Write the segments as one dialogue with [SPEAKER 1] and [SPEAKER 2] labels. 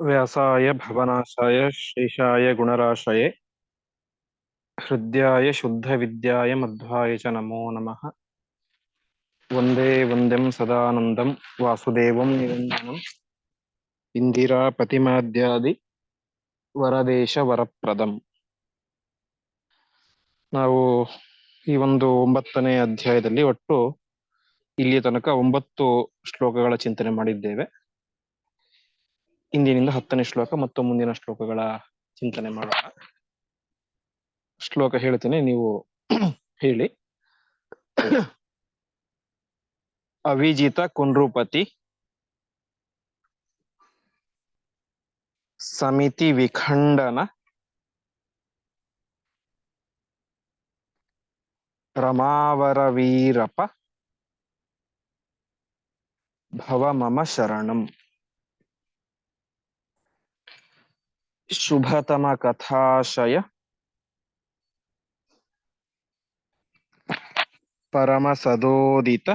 [SPEAKER 1] व्यासाय भवनाशाय शेषाय गुणराशये हृद्याय शुद्धविद्याय मध्वाय च नमो नमः वन्दे वन्द्यं सदानन्दं वासुदेवं निरञ्जनम् ಇಂದಿರಾಪತಿಮಾದ್ಯಾದಿ ವರದೇಶ ವರಪ್ರದಂ ನಾವು ಈ ಒಂದು ಒಂಬತ್ತನೇ ಅಧ್ಯಾಯದಲ್ಲಿ ಒಟ್ಟು ಇಲ್ಲಿಯ ತನಕ ಒಂಬತ್ತು ಶ್ಲೋಕಗಳ ಚಿಂತನೆ ಮಾಡಿದ್ದೇವೆ ಇಂದಿನಿಂದ ಹತ್ತನೇ ಶ್ಲೋಕ ಮತ್ತು ಮುಂದಿನ ಶ್ಲೋಕಗಳ ಚಿಂತನೆ ಮಾಡೋಣ. ಶ್ಲೋಕ ಹೇಳ್ತೇನೆ, ನೀವು ಹೇಳಿ. ಅವಿಜಿತ ಕುಂಡ್ರೂಪತಿ ಸಮಿತಿ ವಿಖಂಡನ ರಮಾವರ ವೀರಪ ಭವ ಮಮ ಶರಣಂ. ಶುಭತಮ ಕಥಾಶಯ ಪರಮ ಸದೋದಿತ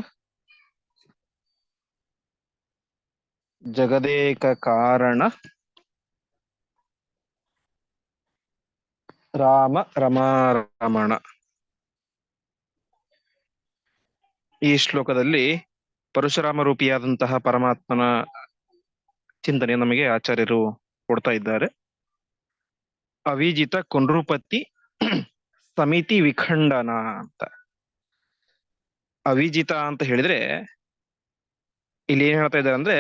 [SPEAKER 1] ಜಗದೇಕ ಕಾರಣ ರಾಮ ರಮಾರಮಣ ಈ ಶ್ಲೋಕದಲ್ಲಿ ಪರಶುರಾಮ ರೂಪಿಯಾದಂತಹ ಪರಮಾತ್ಮನ ಚಿಂತನೆ ನಮಗೆ ಆಚಾರ್ಯರು ಕೊಡ್ತಾ ಇದ್ದಾರೆ. ಅವಿಜಿತ ಕುಂಡ್ರುಪತಿ ಸಮಿತಿ ವಿಖಂಡನ ಅಂತ. ಅವಿಜಿತ ಅಂತ ಹೇಳಿದ್ರೆ ಇಲ್ಲಿ ಏನ್ ಹೇಳ್ತಾ ಇದ್ದಾರೆ ಅಂದ್ರೆ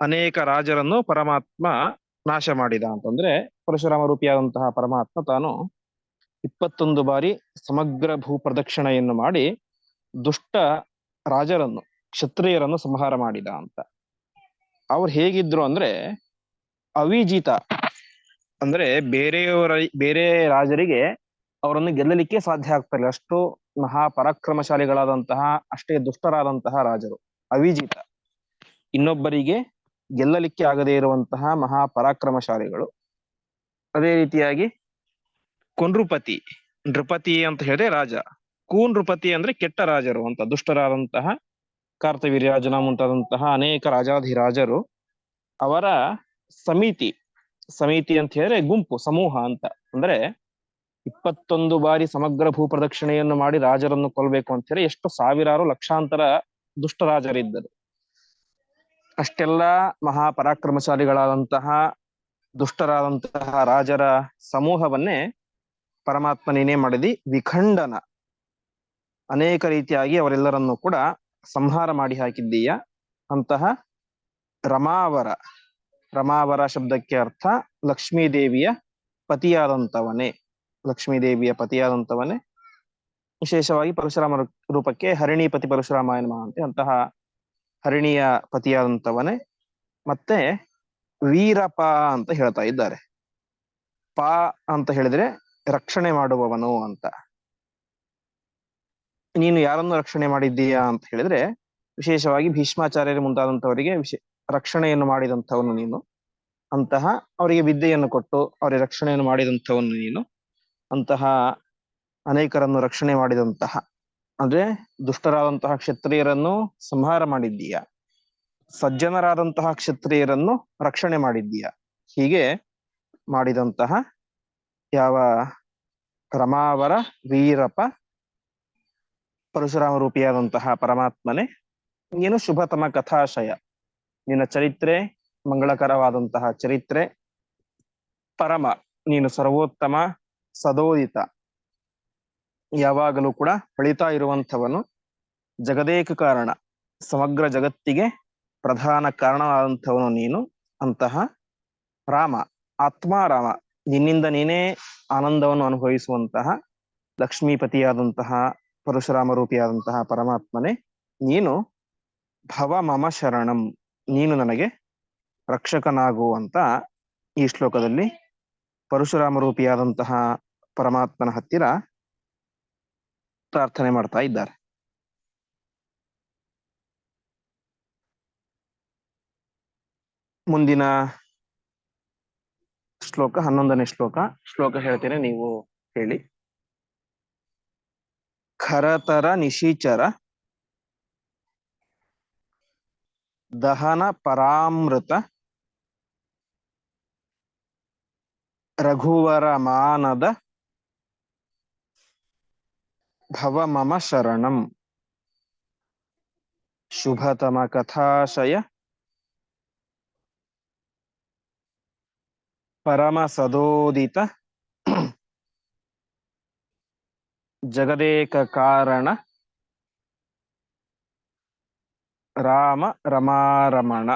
[SPEAKER 1] ಅನೇಕ ರಾಜರನ್ನು ಪರಮಾತ್ಮ ನಾಶ ಮಾಡಿದ ಅಂತಂದ್ರೆ ಪರಶುರಾಮ ರೂಪಿಯಾದಂತಹ ಪರಮಾತ್ಮ ತಾನು ಇಪ್ಪತ್ತೊಂದು ಬಾರಿ ಸಮಗ್ರ ಭೂ ಪ್ರದಕ್ಷಿಣೆಯನ್ನು ಮಾಡಿ ದುಷ್ಟ ರಾಜರನ್ನು, ಕ್ಷತ್ರಿಯರನ್ನು ಸಂಹಾರ ಮಾಡಿದ ಅಂತ. ಅವ್ರು ಹೇಗಿದ್ರು ಅಂದ್ರೆ ಅವಿಜಿತ ಅಂದ್ರೆ ಬೇರೆಯವರ, ಬೇರೆ ರಾಜರಿಗೆ ಅವರನ್ನು ಗೆಲ್ಲಲಿಕ್ಕೆ ಸಾಧ್ಯ ಆಗ್ತಾ ಇಲ್ಲ. ಅಷ್ಟು ಮಹಾ ಪರಾಕ್ರಮಶಾಲಿಗಳಾದಂತಹ, ಅಷ್ಟೇ ದುಷ್ಟರಾದಂತಹ ರಾಜರು. ಅವಿಜಿತ. ಇನ್ನೊಬ್ಬರಿಗೆ ಗೆಲ್ಲಲಿಕ್ಕೆ ಆಗದೇ ಇರುವಂತಹ ಮಹಾ ಪರಾಕ್ರಮಶಾಲಿಗಳು. ಅದೇ ರೀತಿಯಾಗಿ ಕೊಂಡ್ರುಪತಿ. ನೃಪತಿ ಅಂತ ಹೇಳಿದ್ರೆ ರಾಜ. ಕೂನ್ರುಪತಿ ಅಂದ್ರೆ ಕೆಟ್ಟ ರಾಜರು ಅಂತ, ದುಷ್ಟರಾದಂತಹ ಕಾರ್ತವೀರ್ಯಾಜನ ಮುಂತಾದಂತಹ ಅನೇಕ ರಾಜಾಧಿರಾಜರು ಅವರ ಸಮಿತಿ. ಸಮಿತಿ ಅಂತ ಹೇಳಿದ್ರೆ ಗುಂಪು, ಸಮೂಹ ಅಂತ. ಅಂದ್ರೆ ಇಪ್ಪತ್ತೊಂದು ಬಾರಿ ಸಮಗ್ರ ಭೂ ಪ್ರದಕ್ಷಿಣೆಯನ್ನು ಮಾಡಿ ರಾಜರನ್ನು ಕೊಲ್ಬೇಕು ಅಂತ ಹೇಳಿ ಎಷ್ಟು ಸಾವಿರಾರು ಲಕ್ಷಾಂತರ ದುಷ್ಟ ರಾಜರಿದ್ದರು. ಅಷ್ಟೆಲ್ಲ ಮಹಾಪರಾಕ್ರಮಶಾಲಿಗಳಾದಂತಹ, ದುಷ್ಟರಾದಂತಹ ರಾಜರ ಸಮೂಹವನ್ನೇ ಪರಮಾತ್ಮ ನೀನೇ ಮಾಡಿದಿ ವಿಖಂಡನ. ಅನೇಕ ರೀತಿಯಾಗಿ ಅವರೆಲ್ಲರನ್ನು ಕೂಡ ಸಂಹಾರ ಮಾಡಿ ಹಾಕಿದ್ದೀಯ ಅಂತಹ ರಮಾವರ. ರಮಾವರ ಶಬ್ದಕ್ಕೆ ಅರ್ಥ ಲಕ್ಷ್ಮೀ ದೇವಿಯ ಪತಿಯಾದಂತವನೇ. ಲಕ್ಷ್ಮೀ ದೇವಿಯ ಪತಿಯಾದಂತವನೇ. ವಿಶೇಷವಾಗಿ ಪರಶುರಾಮ ರೂಪಕ್ಕೆ ಹರಿಣಿ ಪತಿ ಪರಶುರಾಮ ಅಂತೆ. ಅಂತಹ ಹರಿಣಿಯ ಪತಿಯಾದಂಥವನೇ ಮತ್ತೆ ವೀರಪ ಅಂತ ಹೇಳ್ತಾ ಇದ್ದಾರೆ. ಪಾ ಅಂತ ಹೇಳಿದ್ರೆ ರಕ್ಷಣೆ ಮಾಡುವವನು ಅಂತ. ನೀನು ಯಾರನ್ನು ರಕ್ಷಣೆ ಮಾಡಿದ್ದೀಯಾ ಅಂತ ಹೇಳಿದ್ರೆ ವಿಶೇಷವಾಗಿ ಭೀಷ್ಮಾಚಾರ್ಯರು ಮುಂತಾದಂಥವರಿಗೆ ವಿಶೇ ರಕ್ಷಣೆಯನ್ನು ಮಾಡಿದಂಥವನು ನೀನು. ಅಂತಹ ಅವರಿಗೆ ವಿದ್ಯೆಯನ್ನು ಕೊಟ್ಟು ಅವರಿಗೆ ರಕ್ಷಣೆಯನ್ನು ಮಾಡಿದಂಥವನು ನೀನು. ಅಂತಹ ಅನೇಕರನ್ನು ರಕ್ಷಣೆ ಮಾಡಿದಂತಹ, ಅಂದ್ರೆ ದುಷ್ಟರಾದಂತಹ ಕ್ಷತ್ರಿಯರನ್ನು ಸಂಹಾರ ಮಾಡಿದ್ದೀಯ? ಸಜ್ಜನರಾದಂತಹ ಕ್ಷತ್ರಿಯರನ್ನು ರಕ್ಷಣೆ ಮಾಡಿದ್ದೀಯ? ಹೀಗೆ ಮಾಡಿದಂತಹ ಯಾವ ರಮಾವರ ವೀರಪ, ಪರಶುರಾಮ ರೂಪಿಯಾದಂತಹ ಪರಮಾತ್ಮನೇ, ಏನು ಶುಭತಮ ಕಥಾಶಯ. ನಿನ್ನ ಚರಿತ್ರೆ, ಮಂಗಳಕರವಾದಂತಹ ಚರಿತ್ರೆ. ಪರಮ, ನೀನು ಸರ್ವೋತ್ತಮ, ಸದೋದಿತ. ಯಾವಾಗಲೂ ಕೂಡ ಹೊಳಿತಾ ಇರುವಂಥವನು ಜಗದೇಕ ಕಾರಣ. ಸಮಗ್ರ ಜಗತ್ತಿಗೆ ಪ್ರಧಾನ ಕಾರಣವಾದಂಥವನು ನೀನು. ಅಂತಹ ರಾಮ ಆತ್ಮಾರಾಮ ನಿನ್ನಿಂದ ನೀನೇ ಆನಂದವನ್ನು ಅನುಭವಿಸುವಂತಹ ಲಕ್ಷ್ಮೀಪತಿಯಾದಂತಹ, ಪರಶುರಾಮ ರೂಪಿಯಾದಂತಹ ಪರಮಾತ್ಮನೇ. ನೀನು ಭವ ಮಮ ಶರಣಂ. ನೀನು ನನಗೆ ರಕ್ಷಕನಾಗುವಂತ ಈ ಶ್ಲೋಕದಲ್ಲಿ ಪರಶುರಾಮ ರೂಪಿಯಾದಂತಹ ಪರಮಾತ್ಮನ ಹತ್ತಿರ ಪ್ರಾರ್ಥನೆ ಮಾಡ್ತಾ ಇದ್ದಾರೆ. ಮುಂದಿನ ಶ್ಲೋಕ, ಹನ್ನೊಂದನೇ ಶ್ಲೋಕ ಶ್ಲೋಕ ಹೇಳ್ತೇನೆ, ನೀವು ಹೇಳಿ. ಖರತರ ನಿಶೀಚರ ದಹನ ಪರಾಮೃತ ರಘುವರ ಮಾನದ ಭವ ಮಮ ಶರಣಂ. ಶುಭತಮ ಕಥಾಶಯ. ಪರಮ ಸದೋದಿತ. ಜಗದೇಕ ಕಾರಣ. ರಾಮ ರಮಾರಮಣ.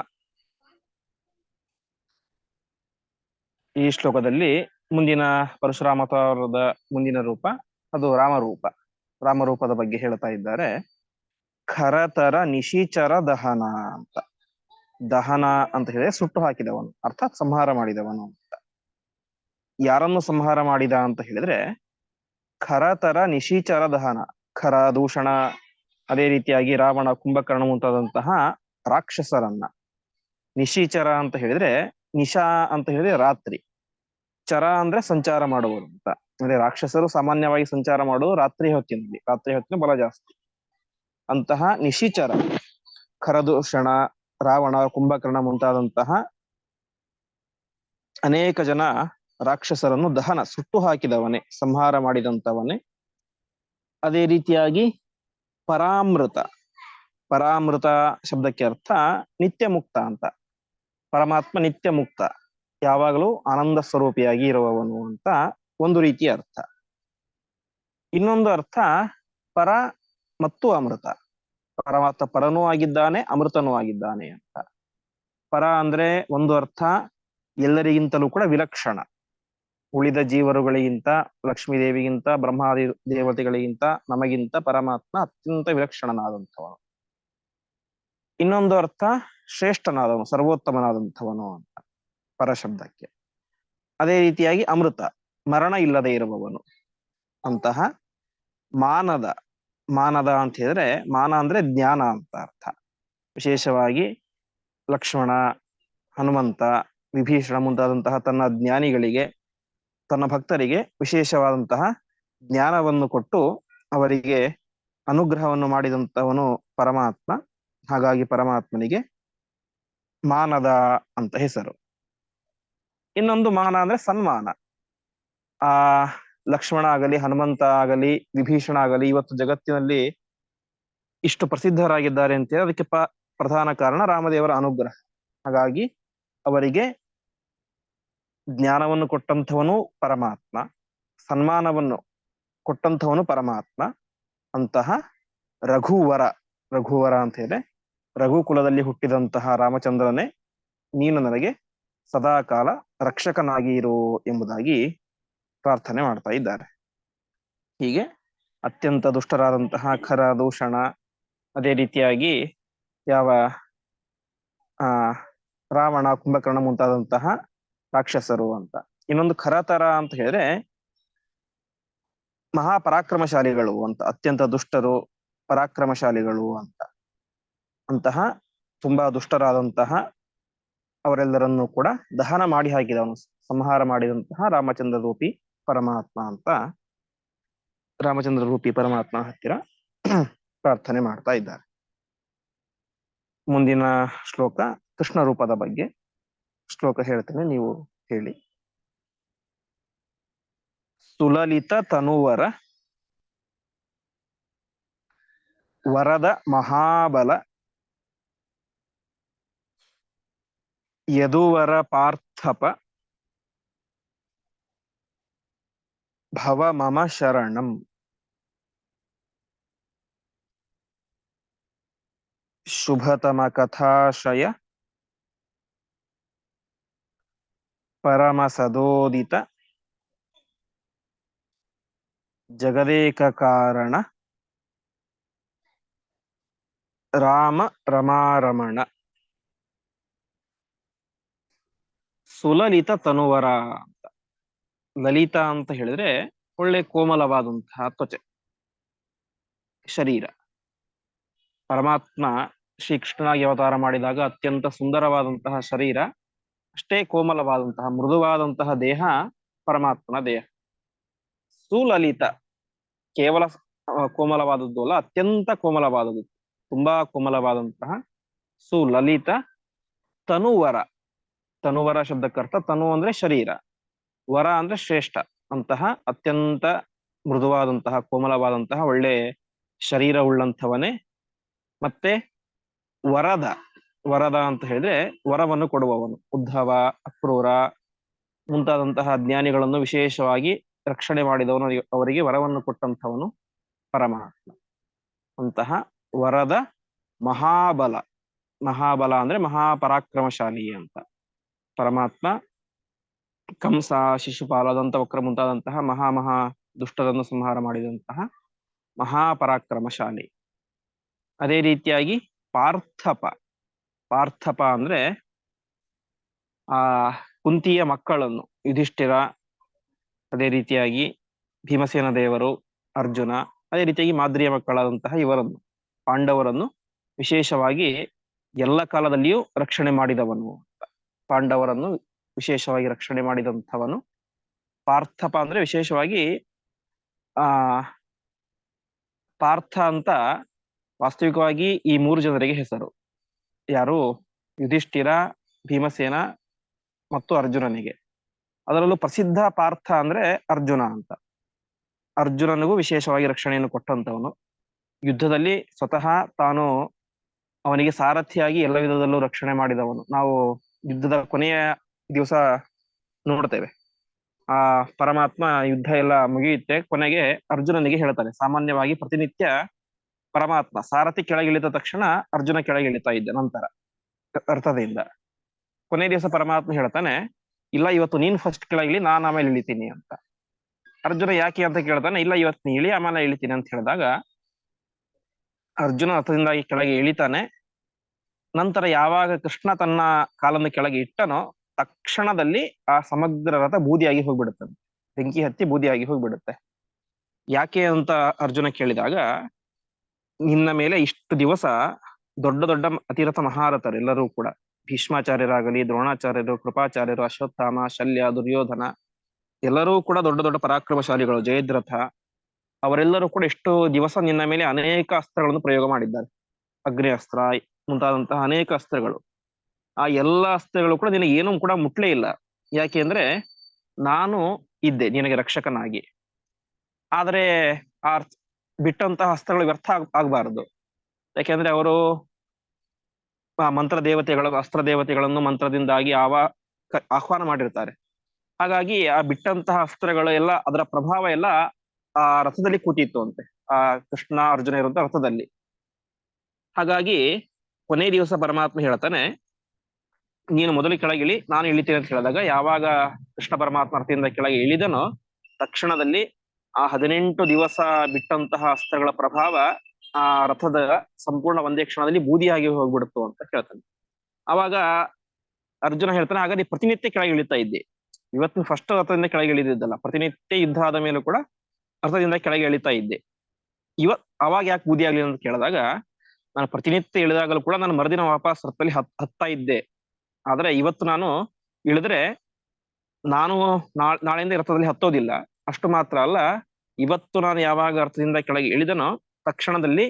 [SPEAKER 1] ಈ ಶ್ಲೋಕದಲ್ಲಿ ಮುಂದಿನ ಪರಶುರಾಮತಾರದ ಮುಂದಿನ ರೂಪ, ಅದು ರಾಮರೂಪ. ರಾಮರೂಪದ ಬಗ್ಗೆ ಹೇಳ್ತಾ ಇದ್ದಾರೆ. ಖರತರ ನಿಶೀಚರ ದಹನ ಅಂತ. ದಹನ ಅಂತ ಹೇಳಿದ್ರೆ ಸುಟ್ಟು ಹಾಕಿದವನು, ಅರ್ಥಾತ್ ಸಂಹಾರ ಮಾಡಿದವನು ಅಂತ. ಯಾರನ್ನು ಸಂಹಾರ ಮಾಡಿದ ಅಂತ ಹೇಳಿದ್ರೆ, ಖರತರ ನಿಶೀಚರ ದಹನ, ಖರ ದೂಷಣ ಅದೇ ರೀತಿಯಾಗಿ ರಾವಣ ಕುಂಭಕರ್ಣ ಮುಂತಾದಂತಹ ರಾಕ್ಷಸರನ್ನ ನಿಶಿಚರ ಅಂತ ಹೇಳಿದ್ರೆ ನಿಶಾ ಅಂತ ಹೇಳಿದ್ರೆ ರಾತ್ರಿ. ಚರ ಅಂದ್ರೆ ಸಂಚಾರ ಮಾಡುವರು ಅಂತ. ಅಂದ್ರೆ ರಾಕ್ಷಸರು ಸಾಮಾನ್ಯವಾಗಿ ಸಂಚಾರ ಮಾಡುವುದು ರಾತ್ರಿ ಹೊತ್ತಿನಲ್ಲಿ. ರಾತ್ರಿ ಹೊತ್ತಿನ ಬಲ ಜಾಸ್ತಿ. ಅಂತಹ ನಿಶಿಚರ, ಖರದೂಷಣ, ರಾವಣ, ಕುಂಭಕರ್ಣ ಮುಂತಾದಂತಹ ಅನೇಕ ಜನ ರಾಕ್ಷಸರನ್ನು ದಹನ, ಸುಟ್ಟು ಹಾಕಿದವನೇ, ಸಂಹಾರ ಮಾಡಿದಂತವನೇ ಅದೇ ರೀತಿಯಾಗಿ ಪರಾಮೃತ. ಪರಾಮೃತ ಶಬ್ದಕ್ಕೆ ಅರ್ಥ ನಿತ್ಯ ಮುಕ್ತ ಅಂತ. ಪರಮಾತ್ಮ ನಿತ್ಯ ಮುಕ್ತ ಯಾವಾಗಲೂ ಆನಂದ ಸ್ವರೂಪಿಯಾಗಿ ಇರುವವನು ಅಂತ ಒಂದು ರೀತಿಯ ಅರ್ಥ. ಇನ್ನೊಂದು ಅರ್ಥ ಪರ ಮತ್ತು ಅಮೃತ. ಪರಮಾತ್ಮ ಪರನೂ ಆಗಿದ್ದಾನೆ, ಅಮೃತನೂ ಆಗಿದ್ದಾನೆ ಅಂತ. ಪರ ಅಂದ್ರೆ ಒಂದು ಅರ್ಥ ಎಲ್ಲರಿಗಿಂತಲೂ ಕೂಡ ವಿಲಕ್ಷಣ. ಉಳಿದ ಜೀವರುಗಳಿಗಿಂತ, ಲಕ್ಷ್ಮೀ ದೇವಿಗಿಂತ, ಬ್ರಹ್ಮಾದಿ ದೇವತೆಗಳಿಗಿಂತ ನಮಗಿಂತ ಪರಮಾತ್ಮ ಅತ್ಯಂತ ವಿಲಕ್ಷಣನಾದಂಥವನು. ಇನ್ನೊಂದು ಅರ್ಥ, ಶ್ರೇಷ್ಠನಾದವನು, ಸರ್ವೋತ್ತಮನಾದಂಥವನು ಅಂತ ಪರಶಬ್ದಕ್ಕೆ. ಅದೇ ರೀತಿಯಾಗಿ ಅಮೃತ, ಮರಣ ಇಲ್ಲದೆ ಇರುವವನು ಅಂತಹ ಮಾನದ ಮಾನದ ಅಂತ ಹೇಳಿದ್ರೆ, ಮಾನ ಅಂದ್ರೆ ಜ್ಞಾನ ಅಂತ ಅರ್ಥ. ವಿಶೇಷವಾಗಿ ಲಕ್ಷ್ಮಣ, ಹನುಮಂತ, ವಿಭೀಷಣ ಮುಂತಾದಂತಹ ತನ್ನ ಜ್ಞಾನಿಗಳಿಗೆ ತನ್ನ ಭಕ್ತರಿಗೆ ವಿಶೇಷವಾದಂತಹ ಜ್ಞಾನವನ್ನು ಕೊಟ್ಟು ಅವರಿಗೆ ಅನುಗ್ರಹವನ್ನು ಮಾಡಿದಂತವನು ಪರಮಾತ್ಮ. ಹಾಗಾಗಿ ಪರಮಾತ್ಮನಿಗೆ ಮಾನದ ಅಂತ ಹೆಸರು. ಇನ್ನೊಂದು ಮಾನ ಅಂದ್ರೆ ಸನ್ಮಾನ. ಆ, ಲಕ್ಷ್ಮಣ ಆಗಲಿ, ಹನುಮಂತ ಆಗಲಿ, ವಿಭೀಷಣ ಆಗಲಿ, ಇವತ್ತು ಜಗತ್ತಿನಲ್ಲಿ ಇಷ್ಟು ಪ್ರಸಿದ್ಧರಾಗಿದ್ದಾರೆ ಅಂತೇಳಿ ಅದಕ್ಕೆ ಪ್ರಧಾನ ಕಾರಣ ರಾಮದೇವರ ಅನುಗ್ರಹ. ಹಾಗಾಗಿ ಅವರಿಗೆ ಜ್ಞಾನವನ್ನು ಕೊಟ್ಟಂಥವನು ಪರಮಾತ್ಮ, ಸನ್ಮಾನವನ್ನು ಕೊಟ್ಟಂಥವನು ಪರಮಾತ್ಮ, ಅಂತಹ ರಘುವರ ರಘುವರ ಅಂತ ಹೇಳಿ ರಘುಕುಲದಲ್ಲಿ ಹುಟ್ಟಿದಂತಹ ರಾಮಚಂದ್ರನೇ, ನೀನು ನನಗೆ ಸದಾಕಾಲ ರಕ್ಷಕನಾಗಿ ಇರು ಎಂಬುದಾಗಿ ಪ್ರಾರ್ಥನೆ ಮಾಡ್ತಾ ಇದ್ದಾರೆ. ಹೀಗೆ ಅತ್ಯಂತ ದುಷ್ಟರಾದಂತಹ ಖರ, ದೂಷಣ, ಅದೇ ರೀತಿಯಾಗಿ ಯಾವ, ಆ, ರಾವಣ, ಕುಂಭಕರ್ಣ ಮುಂತಾದಂತಹ ರಾಕ್ಷಸರು ಅಂತ. ಇನ್ನೊಂದು ಖರತರ ಅಂತ ಹೇಳಿದ್ರೆ, ಮಹಾಪರಾಕ್ರಮಶಾಲಿಗಳು ಅಂತ, ಅತ್ಯಂತ ದುಷ್ಟರು, ಪರಾಕ್ರಮಶಾಲಿಗಳು ಅಂತ. ಅಂತಹ ತುಂಬಾ ದುಷ್ಟರಾದಂತಹ ಅವರೆಲ್ಲರನ್ನೂ ಕೂಡ ದಹನ ಮಾಡಿ ಹಾಕಿದವನು ಸಂಹಾರ ಮಾಡಿದಂತಹ ರಾಮಚಂದ್ರ ರೂಪಿ ಪರಮಾತ್ಮ ಅಂತ. ರಾಮಚಂದ್ರ ರೂಪಿ ಪರಮಾತ್ಮ ಹತ್ತಿರ ಪ್ರಾರ್ಥನೆ ಮಾಡ್ತಾ ಇದ್ದಾರೆ. ಮುಂದಿನ ಶ್ಲೋಕ ಕೃಷ್ಣ ರೂಪದ ಬಗ್ಗೆ. ಶ್ಲೋಕ ಹೇಳ್ತೇನೆ, ನೀವು ಹೇಳಿ. ಸುಲಲಿತ ತನುವರ ವರದ ಮಹಾಬಲ ಯದುವರ ಪಾರ್ಥಪ ಭವ ಮಮ ಶರಣಂ. ಶುಭತಮ ಕಥಾಶಯ ಪರಮ ಸದೋದಿತ ಜಗದೇಕ ಕಾರಣ ರಾಮ ರಮಾರಮಣ ಸುಲಲಿತ ತನುವರ ಅಂತ. ಲಲಿತ ಅಂತ ಹೇಳಿದ್ರೆ ಒಳ್ಳೆ ಕೋಮಲವಾದಂತಹ ತ್ವಚೆ, ಶರೀರ. ಪರಮಾತ್ಮ ಶ್ರೀಕೃಷ್ಣನಾಗಿ ಅವತಾರ ಮಾಡಿದಾಗ ಅತ್ಯಂತ ಸುಂದರವಾದಂತಹ ಶರೀರ. ಅಷ್ಟೇ ಕೋಮಲವಾದಂತಹ, ಮೃದುವಾದಂತಹ ದೇಹ ಪರಮಾತ್ಮನ ದೇಹ. ಸುಲಲಿತ, ಕೇವಲ ಕೋಮಲವಾದದ್ದು ಅಲ್ಲ ಅತ್ಯಂತ ಕೋಮಲವಾದದ್ದು, ತುಂಬಾ ಕೋಮಲವಾದಂತಹ ಸುಲಲಿತ ತನುವರ. ತನುವರ ಶಬ್ದಕ್ಕರ್ಥ ತನು ಅಂದ್ರೆ ಶರೀರ, ವರ ಅಂದ್ರೆ ಶ್ರೇಷ್ಠ ಅಂತಹ ಅತ್ಯಂತ ಮೃದುವಾದಂತಹ, ಕೋಮಲವಾದಂತಹ ಒಳ್ಳೆ ಶರೀರ ಉಳ್ಳಂಥವನೇ ಮತ್ತೆ ವರದ ವರದ ಅಂತ ಹೇಳಿದ್ರೆ ವರವನ್ನು ಕೊಡುವವನು. ಉದ್ಧವ, ಅಕ್ರೂರ ಮುಂತಾದಂತಹ ಜ್ಞಾನಿಗಳನ್ನು ವಿಶೇಷವಾಗಿ ರಕ್ಷಣೆ ಮಾಡಿದವನು ಅವರಿಗೆ ವರವನ್ನು ಕೊಟ್ಟಂತವನು ಪರಮಾತ್ಮ. ಅಂತಹ ವರದ ಮಹಾಬಲ. ಮಹಾಬಲ ಅಂದ್ರೆ ಮಹಾಪರಾಕ್ರಮಶಾಲಿ ಅಂತ. ಪರಮಾತ್ಮ ಕಂಸ ಶಿಶುಪಾಲದಂತ ವಕ್ರ ಮುಂತಾದಂತಹ ಮಹಾ ಮಹಾ ದುಷ್ಟರನ್ನು ಸಂಹಾರ ಮಾಡಿದಂತಹ ಮಹಾಪರಾಕ್ರಮಶಾಲಿ. ಅದೇ ರೀತಿಯಾಗಿ ಪಾರ್ಥಪ. ಪಾರ್ಥಪ ಅಂದ್ರೆ, ಆ, ಕುಂತಿಯ ಮಕ್ಕಳನ್ನು ಯುಧಿಷ್ಠಿರ, ಅದೇ ರೀತಿಯಾಗಿ ಭೀಮಸೇನ ದೇವರು, ಅರ್ಜುನ, ಅದೇ ರೀತಿಯಾಗಿ ಮಾದ್ರಿಯ ಮಕ್ಕಳಾದಂತಹ ಇವರನ್ನು, ಪಾಂಡವರನ್ನು ವಿಶೇಷವಾಗಿ ಎಲ್ಲ ಕಾಲದಲ್ಲಿಯೂ ರಕ್ಷಣೆ ಮಾಡಿದವನು ಪಾಂಡವರನ್ನು ವಿಶೇಷವಾಗಿ ರಕ್ಷಣೆ ಮಾಡಿದಂಥವನು. ಪಾರ್ಥಪ ಅಂದ್ರೆ ವಿಶೇಷವಾಗಿ, ಆ, ಪಾರ್ಥ ಅಂತ ವಾಸ್ತವಿಕವಾಗಿ ಈ ಮೂರು ಜನರಿಗೆ ಹೆಸರು. ಯಾರು? ಯುಧಿಷ್ಠಿರ, ಭೀಮಸೇನ ಮತ್ತು ಅರ್ಜುನನಿಗೆ. ಅದರಲ್ಲೂ ಪ್ರಸಿದ್ಧ ಪಾರ್ಥ ಅಂದ್ರೆ ಅರ್ಜುನ ಅಂತ. ಅರ್ಜುನನಿಗೂ ವಿಶೇಷವಾಗಿ ರಕ್ಷಣೆಯನ್ನು ಕೊಟ್ಟಂತವನು ಯುದ್ಧದಲ್ಲಿ ಸ್ವತಃ ತಾನು ಅವನಿಗೆ ಸಾರಥಿಯಾಗಿ ಎಲ್ಲ ವಿಧದಲ್ಲೂ ರಕ್ಷಣೆ ಮಾಡಿದವನು. ನಾವು ಯುದ್ಧದ ಕೊನೆಯ ದಿವಸ ನೋಡ್ತೇವೆ. ಆ ಪರಮಾತ್ಮ ಯುದ್ಧ ಎಲ್ಲ ಮುಗಿಯುತ್ತೆ. ಕೊನೆಗೆ ಅರ್ಜುನನಿಗೆ ಹೇಳ್ತಾನೆ, ಸಾಮಾನ್ಯವಾಗಿ ಪ್ರತಿನಿತ್ಯ ಪರಮಾತ್ಮ, ಸಾರಥಿ ಕೆಳಗಿಳಿದ ತಕ್ಷಣ ಅರ್ಜುನ ಕೆಳಗಿಳಿತಾ ಇದ್ದ ನಂತರ, ಅರ್ಥದಿಂದ. ಕೊನೆ ದಿವಸ ಪರಮಾತ್ಮ ಹೇಳ್ತಾನೆ, ಇಲ್ಲ, ಇವತ್ತು ನೀನ್ ಫಸ್ಟ್ ಕೆಳಗಿಳಿ ನಾನು ಆಮೇಲೆ ಇಳಿತೀನಿ ಅಂತ. ಅರ್ಜುನ ಯಾಕೆ ಅಂತ ಕೇಳ್ತಾನೆ, ಇಲ್ಲ, ಇವತ್ತು ನೀ ಇಳಿ, ಆಮೇಲೆ ಇಳಿತೀನಿ ಅಂತ ಹೇಳಿದಾಗ, ಅರ್ಜುನ ರಥದಿಂದಾಗಿ ಕೆಳಗೆ ಇಳಿತಾನೆ. ನಂತರ ಯಾವಾಗ ಕೃಷ್ಣ ತನ್ನ ಕಾಲನ್ನು ಕೆಳಗೆ ಇಟ್ಟನೋ, ತಕ್ಷಣದಲ್ಲಿ ಆ ಸಮಗ್ರ ರಥ ಬೂದಿಯಾಗಿ ಹೋಗ್ಬಿಡುತ್ತೆ. ಬೆಂಕಿ ಹತ್ತಿ ಬೂದಿಯಾಗಿ ಹೋಗ್ಬಿಡುತ್ತೆ. ಯಾಕೆ ಅಂತ ಅರ್ಜುನ ಕೇಳಿದಾಗ ನಿನ್ನ ಮೇಲೆ ಇಷ್ಟು ದಿವಸ ದೊಡ್ಡ ದೊಡ್ಡ ಅತಿರಥ ಮಹಾರಥರು ಎಲ್ಲರೂ ಕೂಡ, ಭೀಷ್ಮಾಚಾರ್ಯರಾಗಲಿ, ದ್ರೋಣಾಚಾರ್ಯರು, ಕೃಪಾಚಾರ್ಯರು, ಅಶ್ವತ್ಥಾಮ, ಶಲ್ಯ, ದುರ್ಯೋಧನ, ಎಲ್ಲರೂ ಕೂಡ ದೊಡ್ಡ ದೊಡ್ಡ ಪರಾಕ್ರಮಶಾಲಿಗಳು, ಜಯದ್ರಥ, ಅವರೆಲ್ಲರೂ ಕೂಡ ಎಷ್ಟು ದಿವಸ ನಿನ್ನ ಮೇಲೆ ಅನೇಕ ಅಸ್ತ್ರಗಳನ್ನು ಪ್ರಯೋಗ ಮಾಡಿದ್ದಾರೆ. ಅಗ್ನಿ ಅಸ್ತ್ರ ಮುಂತಾದಂತಹ ಅನೇಕ ಅಸ್ತ್ರಗಳು. ಆ ಎಲ್ಲ ಅಸ್ತ್ರಗಳು ಕೂಡ ನಿನಗೆ ಏನೂ ಕೂಡ ಮುಟ್ಲೇ ಇಲ್ಲ. ಯಾಕೆ ಅಂದ್ರೆ ನಾನು ಇದ್ದೆ ನಿನಗೆ ರಕ್ಷಕನಾಗಿ. ಆದರೆ ಆ ಬಿಟ್ಟಂತಹ ಅಸ್ತ್ರಗಳು ವ್ಯರ್ಥ ಆಗ್, ಆಗ್ಬಾರದು. ಯಾಕೆಂದ್ರೆ ಅವರು ಆ ಮಂತ್ರ ದೇವತೆಗಳು ಅಸ್ತ್ರ ದೇವತೆಗಳನ್ನು ಮಂತ್ರದಿಂದಾಗಿ ಆವ ಆಹ್ವಾನ ಮಾಡಿರ್ತಾರೆ. ಹಾಗಾಗಿ ಆ ಬಿಟ್ಟಂತಹ ಅಸ್ತ್ರಗಳು ಎಲ್ಲ, ಅದರ ಪ್ರಭಾವ ಎಲ್ಲ ಆ ರಥದಲ್ಲಿ ಕೂತಿತ್ತು ಅಂತೆ. ಆ ಕೃಷ್ಣ, ಅರ್ಜುನ ಇರುವಂತ ರಥದಲ್ಲಿ. ಹಾಗಾಗಿ ಕೊನೆ ದಿವಸ ಪರಮಾತ್ಮ ಹೇಳ್ತಾನೆ, ನೀನು ಮೊದಲು ಕೆಳಗಿಳಿ ನಾನು ಇಳಿತೀನಿ ಅಂತ ಹೇಳಿದಾಗ, ಯಾವಾಗ ಕೃಷ್ಣ ಪರಮಾತ್ಮ ರಥದಿಂದ ಕೆಳಗೆ ಇಳಿದನೋ, ತಕ್ಷಣದಲ್ಲಿ ಆ ಹದಿನೆಂಟು ದಿವಸ ಬಿಟ್ಟಂತಹ ಅಸ್ತ್ರಗಳ ಪ್ರಭಾವ ಆ ರಥದ ಸಂಪೂರ್ಣ ಒಂದೇ ಕ್ಷಣದಲ್ಲಿ ಬೂದಿಯಾಗಿ ಹೋಗ್ಬಿಡ್ತು ಅಂತ ಹೇಳ್ತಾನೆ ಅವಾಗ ಅರ್ಜುನ ಹೇಳ್ತಾನೆ ನೀ ಪ್ರತಿನಿತ್ಯ ಕೆಳಗೆ ಇಳಿತಾ ಇದ್ದೆ. ಇವತ್ತು ಫಸ್ಟ್ ರಥದಿಂದ ಕೆಳಗೆ ಇಳಿದಿದ್ದಲ್ಲ, ಪ್ರತಿನಿತ್ಯ ಯುದ್ಧ ಆದ ಮೇಲೂ ಕೂಡ ರಥದಿಂದ ಕೆಳಗೆ ಇಳಿತಾ ಇದ್ದೆ. ಇವ, ಅವಾಗ ಯಾಕೆ ಬೂದಿ ಆಗ್ಲಿ ಅಂತ ಕೇಳಿದಾಗ, ನಾನು ಪ್ರತಿನಿತ್ಯ ಇಳಿದಾಗಲೂ ಕೂಡ ನಾನು ಮರುದಿನ ವಾಪಸ್ ರಥದಲ್ಲಿ ಹತ್, ಹತ್ತಾ ಇದ್ದೆ. ಆದ್ರೆ ಇವತ್ತು ನಾನು ಇಳಿದ್ರೆ ನಾನು ನಾಳೆಯಿಂದ ರಥದಲ್ಲಿ ಹತ್ತೋದಿಲ್ಲ. ಅಷ್ಟು ಮಾತ್ರ ಅಲ್ಲ, ಇವತ್ತು ನಾನು ಯಾವಾಗ ಅರ್ಥದಿಂದ ಕೆಳಗೆ ಇಳಿದನೋ ತಕ್ಷಣದಲ್ಲಿ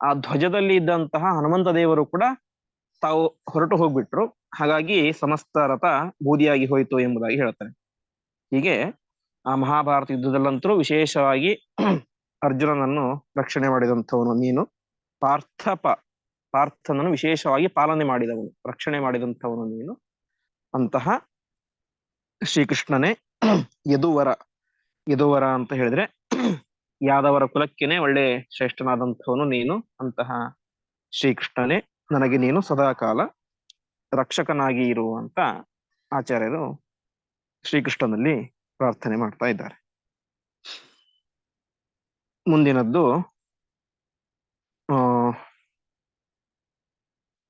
[SPEAKER 1] ಆ ಧ್ವಜದಲ್ಲಿ ಇದ್ದಂತಹ ಹನುಮಂತ ದೇವರು ಕೂಡ ತಾವು ಹೊರಟು ಹೋಗ್ಬಿಟ್ರು. ಹಾಗಾಗಿ ಸಮಸ್ತ ರಥ ಬೂದಿಯಾಗಿ ಹೋಯಿತು ಎಂಬುದಾಗಿ ಹೇಳ್ತಾರೆ ಹೀಗೆ ಆ ಮಹಾಭಾರತ ಯುದ್ಧದಲ್ಲಂತರೂ ವಿಶೇಷವಾಗಿ ಅರ್ಜುನನನ್ನು ರಕ್ಷಣೆ ಮಾಡಿದಂಥವನು ನೀನು. ಪಾರ್ಥಪ, ಪಾರ್ಥನನ್ನು ವಿಶೇಷವಾಗಿ ಪಾಲನೆ ಮಾಡಿದವನು, ರಕ್ಷಣೆ ಮಾಡಿದಂಥವನು ನೀನು. ಅಂತಹ ಶ್ರೀಕೃಷ್ಣನೇ, ಯದುವರ ಯದುವರ ಅಂತ ಹೇಳಿದ್ರೆ, ಯಾದವರ ಕುಲಕ್ಕೇನೆ ಒಳ್ಳೆ ಶ್ರೇಷ್ಠನಾದಂಥವನು ನೀನು ಅಂತಹ ಶ್ರೀಕೃಷ್ಣನೇ. ನನಗೆ ನೀನು ಸದಾಕಾಲ ರಕ್ಷಕನಾಗಿ ಇರುವಂತ ಆಚಾರ್ಯರು ಶ್ರೀಕೃಷ್ಣನಲ್ಲಿ ಪ್ರಾರ್ಥನೆ ಮಾಡ್ತಾ ಇದ್ದಾರೆ. ಮುಂದಿನದ್ದು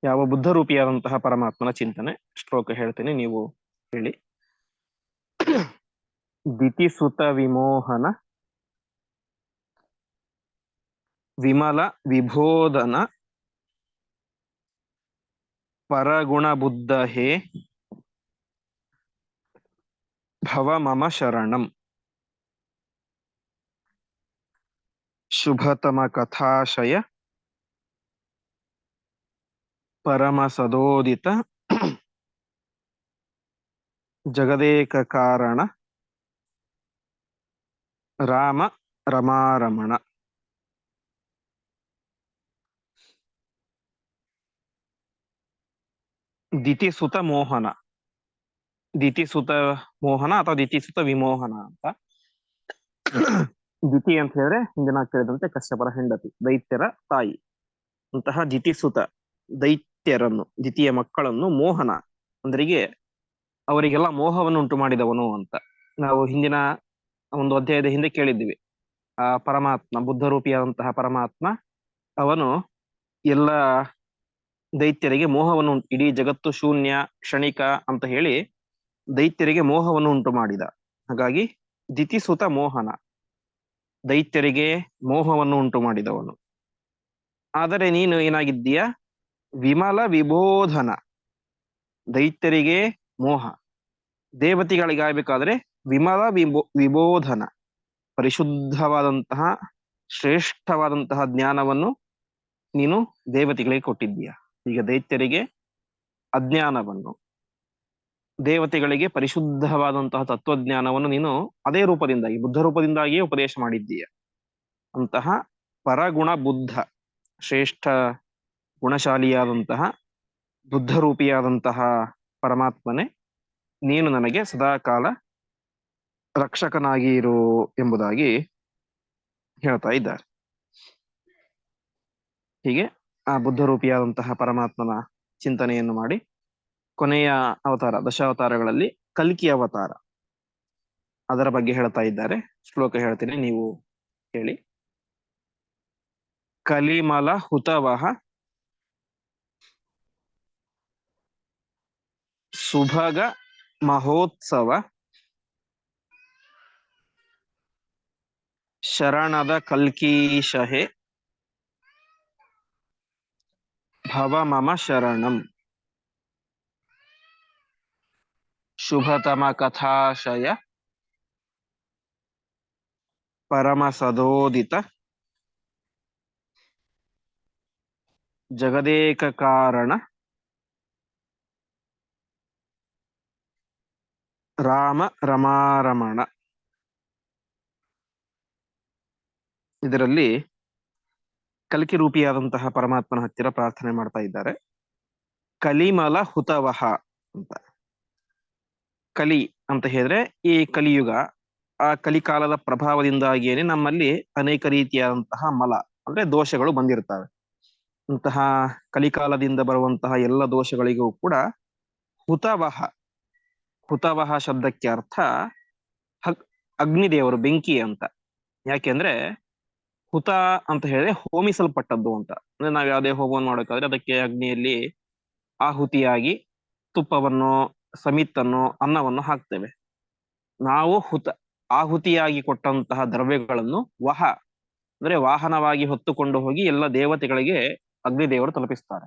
[SPEAKER 1] ಯಾವ ಬುದ್ಧ ರೂಪಿಯಾದಂತಹ ಪರಮಾತ್ಮನ ಚಿಂತನೆ. ಶ್ಲೋಕ ಹೇಳ್ತೇನೆ, ನೀವು ಹೇಳಿ. ದಿತಿಸುತ ವಿಮೋಹನ ವಿಮಲ ವಿಬೋಧನ ಪರಗುಣ ಬುದ್ಧ ಹೇ ಭವ ಮಮ ಶರಣಂ ಶುಭತಮ ಕಥಾಶಯ ಪರಮ ಸದೋದಿತ ಜಗದೇಕ ಕಾರಣ ರಾಮ ರಮಾರಮಣ. ದಿತಿಸುತ ಮೋಹನ. ದಿತಿಸುತ ಮೋಹನ ಅಥವಾ ದಿತಿಸುತ ವಿಮೋಹನ ಅಂತ? ದಿತಿ ಅಂತ ಹೇಳಿದ್ರೆ ಹಿಂದಿನ ಕೇಳಿದಂತೆ ಕಷ್ಟಪರ ಹೆಂಡತಿ ದೈತ್ಯರ ತಾಯಿ. ಅಂತಹ ದಿತಿಸುತ ದೈತ್ಯರನ್ನು ದ್ವಿತೀಯ ಮಕ್ಕಳನ್ನು ಮೋಹನ. ಅಂದ್ರಿಗೆ ಅವರಿಗೆಲ್ಲ ಮೋಹವನ್ನು ಉಂಟು ಮಾಡಿದವನು ಅಂತ. ನಾವು ಹಿಂದಿನ ಒಂದು ಅಧ್ಯಾಯದ ಹಿಂದೆ ಕೇಳಿದ್ವಿ ಆ ಪರಮಾತ್ಮ ಬುದ್ಧ ರೂಪಿಯಾದಂತಹ ಪರಮಾತ್ಮ, ಅವನು ಎಲ್ಲ ದೈತ್ಯರಿಗೆ ಮೋಹವನ್ನು ಇಡೀ ಜಗತ್ತು ಶೂನ್ಯ, ಕ್ಷಣಿಕ ಅಂತ ಹೇಳಿ ದೈತ್ಯರಿಗೆ ಮೋಹವನ್ನು ಉಂಟು ಮಾಡಿದ. ಹಾಗಾಗಿ ದಿತಿಸುತ ಮೋಹನ, ದೈತ್ಯರಿಗೆ ಮೋಹವನ್ನು ಉಂಟು ಮಾಡಿದವನು. ಆದರೆ ನೀನು ಏನಾಗಿದ್ದೀಯ? ವಿಮಲ ವಿಬೋಧನ, ದೈತ್ಯರಿಗೆ ಮೋಹ. ದೇವತೆಗಳಿಗಾಗಬೇಕಾದ್ರೆ ವಿಮಲ ವಿಬೋ, ವಿಬೋಧನ, ಪರಿಶುದ್ಧವಾದಂತಹ, ಶ್ರೇಷ್ಠವಾದಂತಹ ಜ್ಞಾನವನ್ನು ನೀನು ದೇವತೆಗಳಿಗೆ ಕೊಟ್ಟಿದ್ದೀಯ? ಈಗ ದೈತ್ಯರಿಗೆ ಅಜ್ಞಾನವನ್ನು, ದೇವತೆಗಳಿಗೆ ಪರಿಶುದ್ಧವಾದಂತಹ ತತ್ವಜ್ಞಾನವನ್ನು ನೀನು ಅದೇ ರೂಪದಿಂದಾಗಿ, ಬುದ್ಧ ರೂಪದಿಂದಾಗಿಯೇ ಉಪದೇಶ ಮಾಡಿದ್ದೀಯ? ಅಂತಹ ಪರಗುಣ ಬುದ್ಧ, ಶ್ರೇಷ್ಠ ಗುಣಶಾಲಿಯಾದಂತಹ ಬುದ್ಧ ರೂಪಿಯಾದಂತಹ ಪರಮಾತ್ಮನೇ, ನೀನು ನನಗೆ ಸದಾಕಾಲ ರಕ್ಷಕನಾಗಿ ಇರು ಎಂಬುದಾಗಿ ಹೇಳ್ತಾ ಇದ್ದಾರೆ. ಹೀಗೆ ಆ ಬುದ್ಧ ರೂಪಿಯಾದಂತಹ ಪರಮಾತ್ಮನ ಚಿಂತನೆಯನ್ನು ಮಾಡಿ ಕೊನೆಯ ಅವತಾರ, ದಶಾವತಾರಗಳಲ್ಲಿ ಕಲ್ಕಿ ಅವತಾರ ಅದರ ಬಗ್ಗೆ ಹೇಳ್ತಾ ಇದ್ದಾರೆ. ಶ್ಲೋಕ ಹೇಳ್ತೀನಿ, ನೀವು ಹೇಳಿ ಕಲಿಮಲ ಹುತವಹ ಸುಭಗ ಮಹೋತ್ಸವ ಶರಣದ ಕಲ್ಕೀಶಹೆ ಭವ ಮಮ ಶರಣಂ ಶುಭತಮ ಕಥಾಶಯ ಪರಮ ಸದೋದಿತ ಜಗದೇಕ ಕಾರಣ ರಾಮ ರಮಾರಮಣ ಇದರಲ್ಲಿ ಕಲಿಕೆ ರೂಪಿಯಾದಂತಹ ಪರಮಾತ್ಮನ ಹತ್ತಿರ ಪ್ರಾರ್ಥನೆ ಮಾಡ್ತಾ ಇದ್ದಾರೆ. ಕಲಿಮಲ ಹುತವಹ ಅಂತ. ಕಲಿ ಅಂತ ಹೇಳಿದ್ರೆ ಈ ಕಲಿಯುಗ, ಆ ಕಲಿಕಾಲದ ಪ್ರಭಾವದಿಂದಾಗಿಯೇ ನಮ್ಮಲ್ಲಿ ಅನೇಕ ರೀತಿಯಾದಂತಹ ಮಲ ಅಂದ್ರೆ ದೋಷಗಳು ಬಂದಿರ್ತವೆ ಅಂತಹ ಕಲಿಕಾಲದಿಂದ ಬರುವಂತಹ ಎಲ್ಲ ದೋಷಗಳಿಗೂ ಕೂಡ ಹುತವಹ ಹುತವಹ ಶಬ್ದಕ್ಕೆ ಅರ್ಥ ಅಗ್ನಿದೇವರು ಬೆಂಕಿ ಅಂತ. ಯಾಕೆಂದ್ರೆ ಹುತ ಅಂತ ಹೇಳಿದ್ರೆ ಹೋಮಿಸಲ್ಪಟ್ಟದ್ದು ಅಂತ. ಅಂದ್ರೆ ನಾವ್ ಯಾವ್ದೇ ಹೋಮವನ್ನು ಮಾಡೋಕಾದ್ರೆ ಅದಕ್ಕೆ ಅಗ್ನಿಯಲ್ಲಿ ಆಹುತಿಯಾಗಿ ತುಪ್ಪವನ್ನು ಸಮಿತನ್ನು ಅನ್ನವನ್ನು ಹಾಕ್ತೇವೆ. ನಾವು ಹುತ ಆಹುತಿಯಾಗಿ ಕೊಟ್ಟಂತಹ ದ್ರವ್ಯಗಳನ್ನು ವಹ, ಅಂದ್ರೆ ವಾಹನವಾಗಿ ಹೊತ್ತುಕೊಂಡು ಹೋಗಿ ಎಲ್ಲ ದೇವತೆಗಳಿಗೆ ಅಗ್ನಿದೇವರು ತಲುಪಿಸ್ತಾರೆ.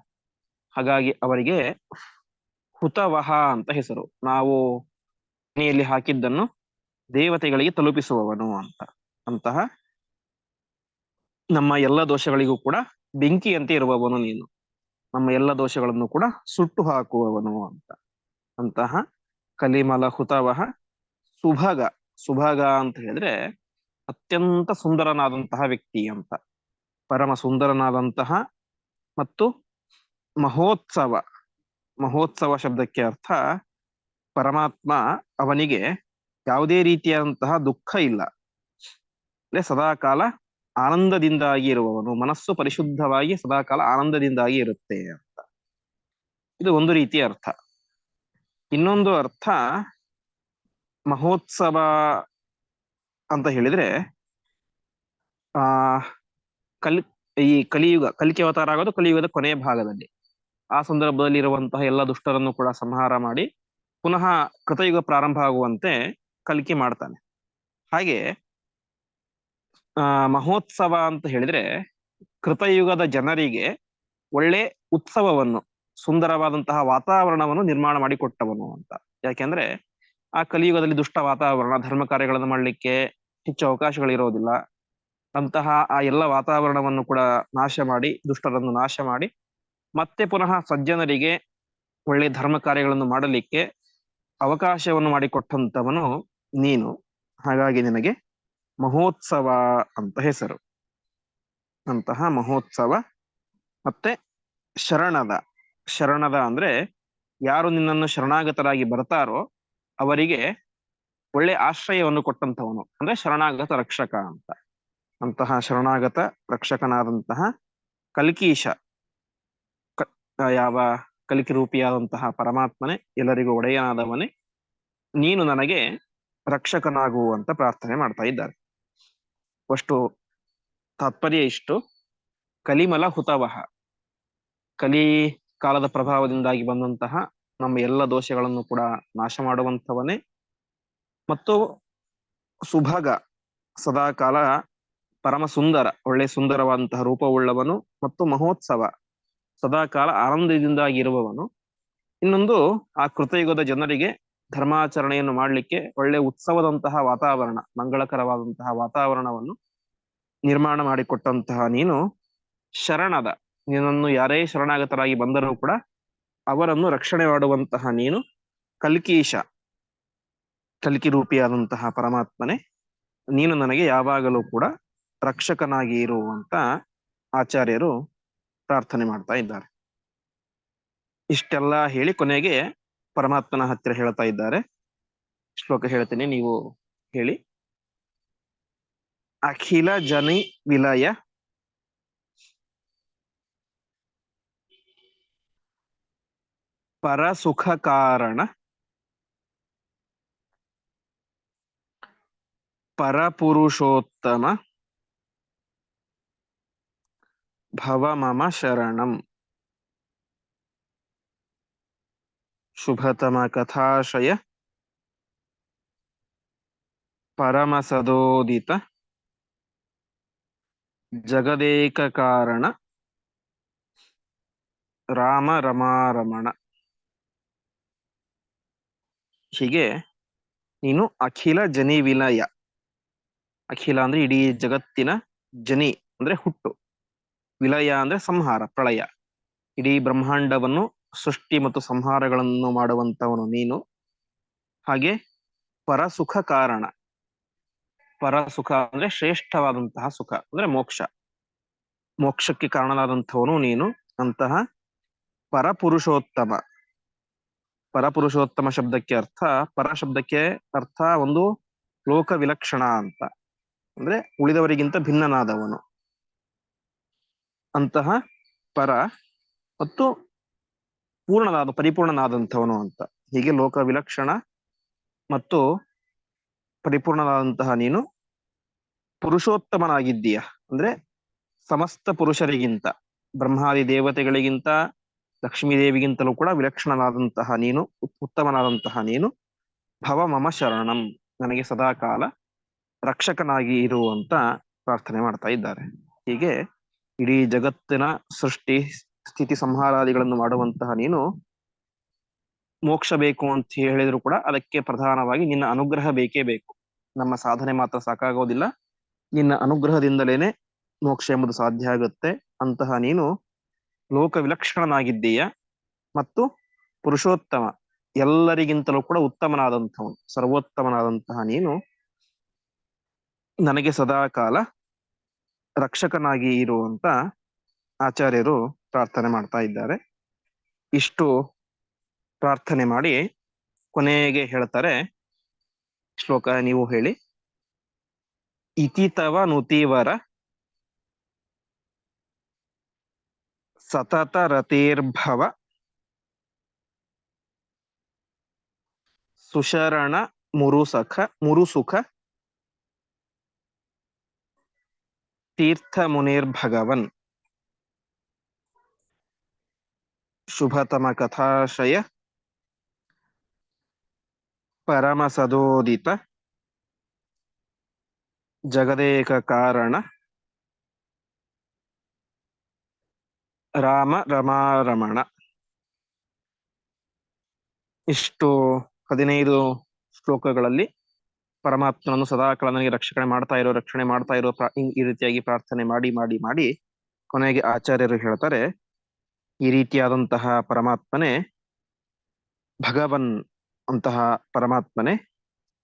[SPEAKER 1] ಹಾಗಾಗಿ ಅವರಿಗೆ ಹುತವಹ ಅಂತ ಹೆಸರು. ನಾವು ಅಗ್ನಿಯಲ್ಲಿ ಹಾಕಿದ್ದನ್ನು ದೇವತೆಗಳಿಗೆ ತಲುಪಿಸುವವನು ಅಂತ. ಅಂತಹ ನಮ್ಮ ಎಲ್ಲ ದೋಷಗಳಿಗೂ ಕೂಡ ಬೆಂಕಿಯಂತೆ ಇರುವವನು ನೀನು. ನಮ್ಮ ಎಲ್ಲ ದೋಷಗಳನ್ನು ಕೂಡ ಸುಟ್ಟು ಹಾಕುವವನು ಅಂತ. ಅಂತಹ ಕಲಿಮಲ ಹುತವಹ ಸುಭಗ. ಸುಭಗ ಅಂತ ಹೇಳಿದ್ರೆ ಅತ್ಯಂತ ಸುಂದರನಾದಂತಹ ವ್ಯಕ್ತಿ ಅಂತ. ಪರಮ ಸುಂದರನಾದಂತಹ ಮತ್ತು ಮಹೋತ್ಸವ. ಮಹೋತ್ಸವ ಶಬ್ದಕ್ಕೆ ಅರ್ಥ ಪರಮಾತ್ಮ ಅವನಿಗೆ ಯಾವುದೇ ರೀತಿಯಾದಂತಹ ದುಃಖ ಇಲ್ಲ. ಸದಾಕಾಲ ಆನಂದದಿಂದಾಗಿ ಇರುವವನು ಮನಸ್ಸು ಪರಿಶುದ್ಧವಾಗಿ ಸದಾಕಾಲ ಆನಂದದಿಂದಾಗಿ ಇರುತ್ತೆ ಅಂತ. ಇದು ಒಂದು ರೀತಿಯ ಅರ್ಥ. ಇನ್ನೊಂದು ಅರ್ಥ ಮಹೋತ್ಸವ ಅಂತ ಹೇಳಿದ್ರೆ, ಆ, ಕಲ್, ಈ ಕಲಿಯುಗ, ಕಲಿಕೆ ಅವತಾರ ಆಗೋದು ಕಲಿಯುಗದ ಕೊನೆಯ ಭಾಗದಲ್ಲಿ. ಆ ಸಂದರ್ಭದಲ್ಲಿ ಇರುವಂತಹ ಎಲ್ಲ ದುಷ್ಟರನ್ನು ಕೂಡ ಸಂಹಾರ ಮಾಡಿ ಪುನಃ ಕೃತಯುಗ ಪ್ರಾರಂಭ ಆಗುವಂತೆ ಕಲಿಕೆ ಮಾಡ್ತಾನೆ. ಹಾಗೆ ಆ, ಮಹೋತ್ಸವ ಅಂತ ಹೇಳಿದ್ರೆ ಕೃತಯುಗದ ಜನರಿಗೆ ಒಳ್ಳೆ ಉತ್ಸವವನ್ನು, ಸುಂದರವಾದಂತಹ ವಾತಾವರಣವನ್ನು ನಿರ್ಮಾಣ ಮಾಡಿಕೊಟ್ಟವನು ಅಂತ. ಯಾಕೆಂದ್ರೆ ಆ ಕಲಿಯುಗದಲ್ಲಿ ದುಷ್ಟ ವಾತಾವರಣ, ಧರ್ಮ ಕಾರ್ಯಗಳನ್ನು ಮಾಡಲಿಕ್ಕೆ ಹೆಚ್ಚು ಅವಕಾಶಗಳಿರೋದಿಲ್ಲ. ಅಂತಹ ಆ ಎಲ್ಲ ವಾತಾವರಣವನ್ನು ಕೂಡ ನಾಶ ಮಾಡಿ, ದುಷ್ಟರನ್ನು ನಾಶ ಮಾಡಿ, ಮತ್ತೆ ಪುನಃ ಸಜ್ಜನರಿಗೆ ಒಳ್ಳೆ ಧರ್ಮ ಕಾರ್ಯಗಳನ್ನು ಮಾಡಲಿಕ್ಕೆ ಅವಕಾಶವನ್ನು ಮಾಡಿಕೊಟ್ಟಂತವನು ನೀನು. ಹಾಗಾಗಿ ನಿನಗೆ ಮಹೋತ್ಸವ ಅಂತ ಹೆಸರು. ಅಂತಹ ಮಹೋತ್ಸವ ಮತ್ತೆ ಶರಣದ. ಶರಣದ ಅಂದ್ರೆ ಯಾರು ನಿನ್ನನ್ನು ಶರಣಾಗತರಾಗಿ ಬರ್ತಾರೋ ಅವರಿಗೆ ಒಳ್ಳೆ ಆಶ್ರಯವನ್ನು ಕೊಟ್ಟಂತವನು ಅಂದ್ರೆ ಶರಣಾಗತ ರಕ್ಷಕ ಅಂತ. ಅಂತಹ ಶರಣಾಗತ ರಕ್ಷಕನಾದಂತಹ ಕಲ್ಕೀಶ. ಯಾವ ಕಲಿಕೆ ರೂಪಿಯಾದಂತಹ ಪರಮಾತ್ಮನೇ, ಎಲ್ಲರಿಗೂ ಒಡೆಯನಾದವನೇ, ನೀನು ನನಗೆ ರಕ್ಷಕನಾಗುವಂತ ಪ್ರಾರ್ಥನೆ ಮಾಡ್ತಾ ಇದ್ದಾರೆ. ಅಷ್ಟು ತಾತ್ಪರ್ಯ ಇಷ್ಟು. ಕಲಿಮಲ ಹುತವಹ. ಕಲಿ ಕಾಲದ ಪ್ರಭಾವದಿಂದಾಗಿ ಬಂದಂತಹ ನಮ್ಮ ಎಲ್ಲ ದೋಷಗಳನ್ನು ಕೂಡ ನಾಶ ಮಾಡುವಂಥವನೇ. ಮತ್ತು ಸುಭಗ, ಸದಾಕಾಲ ಪರಮ ಸುಂದರ, ಒಳ್ಳೆ ಸುಂದರವಾದಂತಹ ರೂಪವುಳ್ಳವನು ಮತ್ತು ಮಹೋತ್ಸವ, ಸದಾಕಾಲ ಆನಂದದಿಂದಾಗಿರುವವನು ಇನ್ನೊಂದು ಆ ಕೃತಯುಗದ ಜನರಿಗೆ ಧರ್ಮಾಚರಣೆಯನ್ನು ಮಾಡಲಿಕ್ಕೆ ಒಳ್ಳೆ ಉತ್ಸವದಂತಹ ವಾತಾವರಣ, ಮಂಗಳಕರವಾದಂತಹ ವಾತಾವರಣವನ್ನು ನಿರ್ಮಾಣ ಮಾಡಿಕೊಟ್ಟಂತಹ ನೀನು ಶರಣದ. ನಿನ್ನನ್ನು ಯಾರೇ ಶರಣಾಗತರಾಗಿ ಬಂದರೂ ಕೂಡ ಅವರನ್ನು ರಕ್ಷಣೆ ಮಾಡುವಂತಹ ನೀನು ಕಲ್ಕೀಶ ಕಲ್ಕಿ ರೂಪಿಯಾದಂತಹ ಪರಮಾತ್ಮನೆ. ನೀನು ನನಗೆ ಯಾವಾಗಲೂ ಕೂಡ ರಕ್ಷಕನಾಗಿ ಇರುವಂತ ಆಚಾರ್ಯರು ಪ್ರಾರ್ಥನೆ ಮಾಡ್ತಾ ಇದ್ದಾರೆ. ಇಷ್ಟೆಲ್ಲ ಹೇಳಿ ಕೊನೆಗೆ ಪರಮಾತ್ಮನ ಹತ್ತಿರ ಹೇಳ್ತಾ ಇದ್ದಾರೆ. ಶ್ಲೋಕ ಹೇಳ್ತೇನೆ, ನೀವು ಹೇಳಿ. ಅಖಿಲ ಜನಿ ವಿಲಯ. ಪರ ಸುಖ ಕಾರಣ. ಪರಪುರುಷೋತ್ತಮ ಭವ ಮಮ ಶರಣಂ. ಶುಭತಮ ಕಥಾಶಯ ಪರಮಸದೋದಿತ ಜಗದೇಕ ಕಾರಣ ರಾಮ ರಮಾರಮಣ ಹೀಗೆ ನೀನು ಅಖಿಲ ಜನಿ ವಿಲಯ ಅಖಿಲ ಅಂದ್ರೆ ಇಡೀ ಜಗತ್ತಿನ ಜನಿ ಅಂದ್ರೆ ಹುಟ್ಟು. ವಿಲಯ ಅಂದ್ರೆ ಸಂಹಾರ, ಪ್ರಳಯ. ಇಡೀ ಬ್ರಹ್ಮಾಂಡವನ್ನು ಸೃಷ್ಟಿ ಮತ್ತು ಸಂಹಾರಗಳನ್ನು ಮಾಡುವಂತವನು ನೀನು. ಹಾಗೆ ಪರಸುಖ ಕಾರಣ. ಪರಸುಖ ಅಂದ್ರೆ ಶ್ರೇಷ್ಠವಾದಂತಹ ಸುಖ ಅಂದ್ರೆ ಮೋಕ್ಷ. ಮೋಕ್ಷಕ್ಕೆ ಕಾರಣನಾದಂಥವನು ನೀನು. ಅಂತಹ ಪರಪುರುಷೋತ್ತಮ. ಪರಪುರುಷೋತ್ತಮ ಶಬ್ದಕ್ಕೆ ಅರ್ಥ, ಪರ ಶಬ್ದಕ್ಕೆ ಅರ್ಥ ಒಂದು ಲೋಕ ವಿಲಕ್ಷಣ ಅಂತ. ಅಂದ್ರೆ ಉಳಿದವರಿಗಿಂತ ಭಿನ್ನನಾದವನು. ಅಂತಹ ಪರ ಮತ್ತು ಪೂರ್ಣನಾದ, ಪರಿಪೂರ್ಣನಾದಂಥವನು ಅಂತ. ಹೀಗೆ ಲೋಕ ವಿಲಕ್ಷಣ ಮತ್ತು ಪರಿಪೂರ್ಣನಾದಂತಹ ನೀನು ಪುರುಷೋತ್ತಮನಾಗಿದ್ದೀಯ. ಅಂದ್ರೆ ಸಮಸ್ತ ಪುರುಷರಿಗಿಂತ, ಬ್ರಹ್ಮಾದಿ ದೇವತೆಗಳಿಗಿಂತ ಲಕ್ಷ್ಮೀ ದೇವಿಗಿಂತಲೂ ಕೂಡ ವಿಲಕ್ಷಣನಾದಂತಹ ನೀನು, ಉತ್- ಉತ್ತಮನಾದಂತಹ ನೀನು ಭವ ಮಮ ಶರಣಂ. ನನಗೆ ಸದಾಕಾಲ ರಕ್ಷಕನಾಗಿ ಇರುವಂತ ಪ್ರಾರ್ಥನೆ ಮಾಡ್ತಾ ಇದ್ದಾರೆ. ಹೀಗೆ ಇಡೀ ಜಗತ್ತಿನ ಸೃಷ್ಟಿ ಸ್ಥಿತಿ ಸಂಹಾರಾದಿಗಳನ್ನು ಮಾಡುವಂತಹ ನೀನು ಮೋಕ್ಷ ಬೇಕು ಅಂತ ಹೇಳಿದ್ರು ಕೂಡ ಅದಕ್ಕೆ ಪ್ರಧಾನವಾಗಿ ನಿನ್ನ ಅನುಗ್ರಹ ಬೇಕೇ ಬೇಕು. ನಮ್ಮ ಸಾಧನೆ ಮಾತ್ರ ಸಾಕಾಗೋದಿಲ್ಲ. ನಿನ್ನ ಅನುಗ್ರಹದಿಂದಲೇನೆ ಮೋಕ್ಷ ಎಂಬುದು ಸಾಧ್ಯ ಆಗುತ್ತೆ ಅಂತಹ ನೀನು ಲೋಕ ವಿಲಕ್ಷಣನಾಗಿದ್ದೀಯ ಮತ್ತು ಪುರುಷೋತ್ತಮ ಎಲ್ಲರಿಗಿಂತಲೂ ಕೂಡ ಉತ್ತಮನಾದಂಥವನು, ಸರ್ವೋತ್ತಮನಾದಂತಹ ನೀನು ನನಗೆ ಸದಾಕಾಲ ರಕ್ಷಕನಾಗಿ ಇರುವಂತ ಆಚಾರ್ಯರು ಪ್ರಾರ್ಥನೆ ಮಾಡ್ತಾ ಇದ್ದಾರೆ. ಇಷ್ಟು ಪ್ರಾರ್ಥನೆ ಮಾಡಿ ಕೊನೆಗೆ ಹೇಳ್ತಾರೆ, ಶ್ಲೋಕ ನೀವು ಹೇಳಿ. ಇತಿತವ ನುತೀವರ ಸತತ ರತಿರ್ಭವ ಸುಶರಣ ಮುರುಸಖ ಮುರುಸುಖ ತೀರ್ಥ ಮುನಿರ್ಭಗವನ್ ಶುಭತಮ ಕಥಾಶಯ ಪರಮ ಸದೋದಿತ ಜಗದೇಕ ಕಾರಣ ರಾಮ ರಮಾರಮಣ. ಇಷ್ಟು ಹದಿನೈದು ಶ್ಲೋಕಗಳಲ್ಲಿ ಪರಮಾತ್ಮನನ್ನು ಸದಾಕಾಲ ನನಗೆ ರಕ್ಷಣೆ ಮಾಡ್ತಾ ಇರೋ, ರಕ್ಷಣೆ ಮಾಡ್ತಾ ಇರೋ ಈ ರೀತಿಯಾಗಿ ಪ್ರಾರ್ಥನೆ ಮಾಡಿ ಮಾಡಿ ಮಾಡಿ ಕೊನೆಗೆ ಆಚಾರ್ಯರು ಹೇಳ್ತಾರೆ ಈ ರೀತಿಯಾದಂತಹ ಪರಮಾತ್ಮನೇ ಭಗವನ್ ಅಂತಹ ಪರಮಾತ್ಮನೇ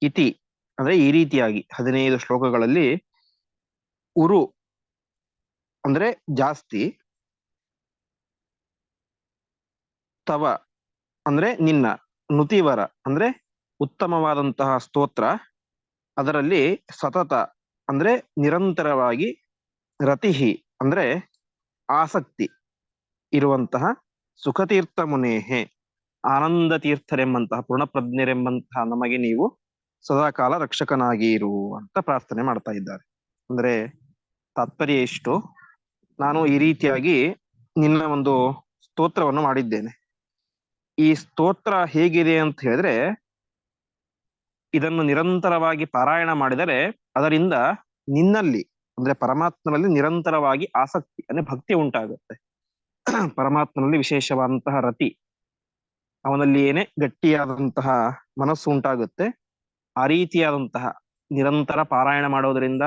[SPEAKER 1] ಇತಿ. ಅಂದ್ರೆ ಈ ರೀತಿಯಾಗಿ ಹದಿನೈದು ಶ್ಲೋಕಗಳಲ್ಲಿ ಉರು ಅಂದ್ರೆ ಜಾಸ್ತಿ, ತವ ಅಂದ್ರೆ ನಿನ್ನ, ನುತಿವರ ಅಂದ್ರೆ ಉತ್ತಮವಾದಂತಹ ಸ್ತೋತ್ರ. ಅದರಲ್ಲಿ ಸತತ ಅಂದ್ರೆ ನಿರಂತರವಾಗಿ ರತಿಹಿ ಅಂದ್ರೆ ಆಸಕ್ತಿ. ಇರುವಂತಹ ಸುಖತೀರ್ಥ ಮುನೇಹೆ ಆನಂದ ತೀರ್ಥರೆಂಬಂತಹ ಪೂರ್ಣಪ್ರಜ್ಞರೆಂಬಂತಹ ನಮಗೆ ನೀವು ಸದಾಕಾಲ ರಕ್ಷಕನಾಗಿ ಇರು ಅಂತ ಪ್ರಾರ್ಥನೆ ಮಾಡ್ತಾ ಇದ್ದಾರೆ. ಅಂದ್ರೆ ತಾತ್ಪರ್ಯ ಇಷ್ಟು. ನಾನು ಈ ರೀತಿಯಾಗಿ ನಿನ್ನ ಒಂದು ಸ್ತೋತ್ರವನ್ನು ಮಾಡಿದ್ದೇನೆ. ಈ ಸ್ತೋತ್ರ ಹೇಗಿದೆ ಅಂತ ಹೇಳಿದ್ರೆ, ಇದನ್ನು ನಿರಂತರವಾಗಿ ಪಾರಾಯಣ ಮಾಡಿದರೆ ಅದರಿಂದ ನಿನ್ನಲ್ಲಿ, ಅಂದ್ರೆ ಪರಮಾತ್ಮನಲ್ಲಿ ನಿರಂತರವಾಗಿ ಆಸಕ್ತಿ, ಅಂದ್ರೆ ಭಕ್ತಿ ಉಂಟಾಗುತ್ತೆ. ಪರಮಾತ್ಮನಲ್ಲಿ ವಿಶೇಷವಾದಂತಹ ರತಿ. ಅವನಲ್ಲಿ ಏನೇ ಗಟ್ಟಿಯಾದಂತಹ ಮನಸ್ಸು ಉಂಟಾಗುತ್ತೆ. ಆ ರೀತಿಯಾದಂತಹ ನಿರಂತರ ಪಾರಾಯಣ ಮಾಡೋದರಿಂದ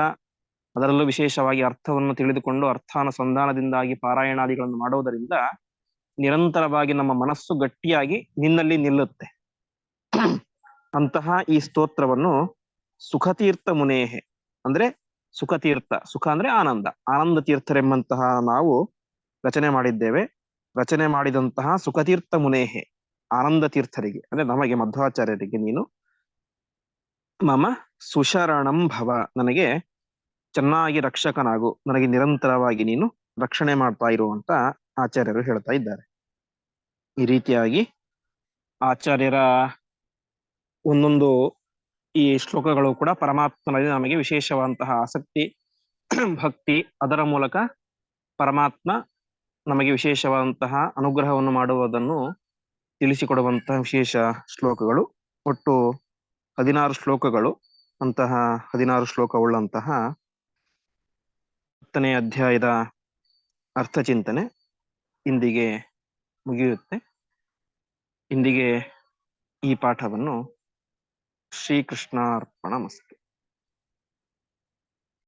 [SPEAKER 1] ಅದರಲ್ಲೂ ವಿಶೇಷವಾಗಿ ಅರ್ಥವನ್ನು ತಿಳಿದುಕೊಂಡು ಅರ್ಥಾನುಸಂಧಾನದಿಂದಾಗಿ ಪಾರಾಯಣಾದಿಗಳನ್ನು ಮಾಡೋದರಿಂದ ನಿರಂತರವಾಗಿ ನಮ್ಮ ಮನಸ್ಸು ಗಟ್ಟಿಯಾಗಿ ನಿನ್ನಲ್ಲಿ ನಿಲ್ಲುತ್ತೆ. ಅಂತಹ ಈ ಸ್ತೋತ್ರವನ್ನು ಸುಖತೀರ್ಥ ಮುನೇಹೆ, ಅಂದ್ರೆ ಸುಖತೀರ್ಥ, ಸುಖ ಅಂದ್ರೆ ಆನಂದ ಆನಂದ ತೀರ್ಥರೆಂಬಂತಹ ನಾವು ರಚನೆ ಮಾಡಿದ್ದೇವೆ. ರಚನೆ ಮಾಡಿದಂತಹ ಸುಖತೀರ್ಥ ಮುನೇಹೆ, ಆನಂದ ತೀರ್ಥರಿಗೆ, ಅಂದ್ರೆ ನಮಗೆ ಮಧ್ವಾಚಾರ್ಯರಿಗೆ ನೀನು. ಮಮ ಸುಶರಣಂ ಭವ, ನನಗೆ ಚೆನ್ನಾಗಿ ರಕ್ಷಕನಾಗು, ನನಗೆ ನಿರಂತರವಾಗಿ ನೀನು ರಕ್ಷಣೆ ಮಾಡ್ತಾ ಇರುವಂತ ಆಚಾರ್ಯರು ಹೇಳ್ತಾ ಇದ್ದಾರೆ. ಈ ರೀತಿಯಾಗಿ ಆಚಾರ್ಯರ ಒಂದೊಂದು ಈ ಶ್ಲೋಕಗಳು ಕೂಡ ಪರಮಾತ್ಮನಲ್ಲಿ ನಮಗೆ ವಿಶೇಷವಾದಂತಹ ಆಸಕ್ತಿ, ಭಕ್ತಿ, ಅದರ ಮೂಲಕ ಪರಮಾತ್ಮ ನಮಗೆ ವಿಶೇಷವಾದಂತಹ ಅನುಗ್ರಹವನ್ನು ಮಾಡುವುದನ್ನು ತಿಳಿಸಿಕೊಡುವಂತಹ ವಿಶೇಷ ಶ್ಲೋಕಗಳು. ಒಟ್ಟು ಹದಿನಾರು ಶ್ಲೋಕಗಳು. ಅಂತಹ ಹದಿನಾರು ಶ್ಲೋಕವುಳ್ಳಂತಹ ಹತ್ತನೇ ಅಧ್ಯಾಯದ ಅರ್ಥಚಿಂತನೆ ಇಂದಿಗೆ ಮುಗಿಯುತ್ತೆ. ಇಂದಿಗೆ ಈ ಪಾಠವನ್ನು ಶ್ರೀಕೃಷ್ಣಾರ್ಪಣ ಮಸ್ತು.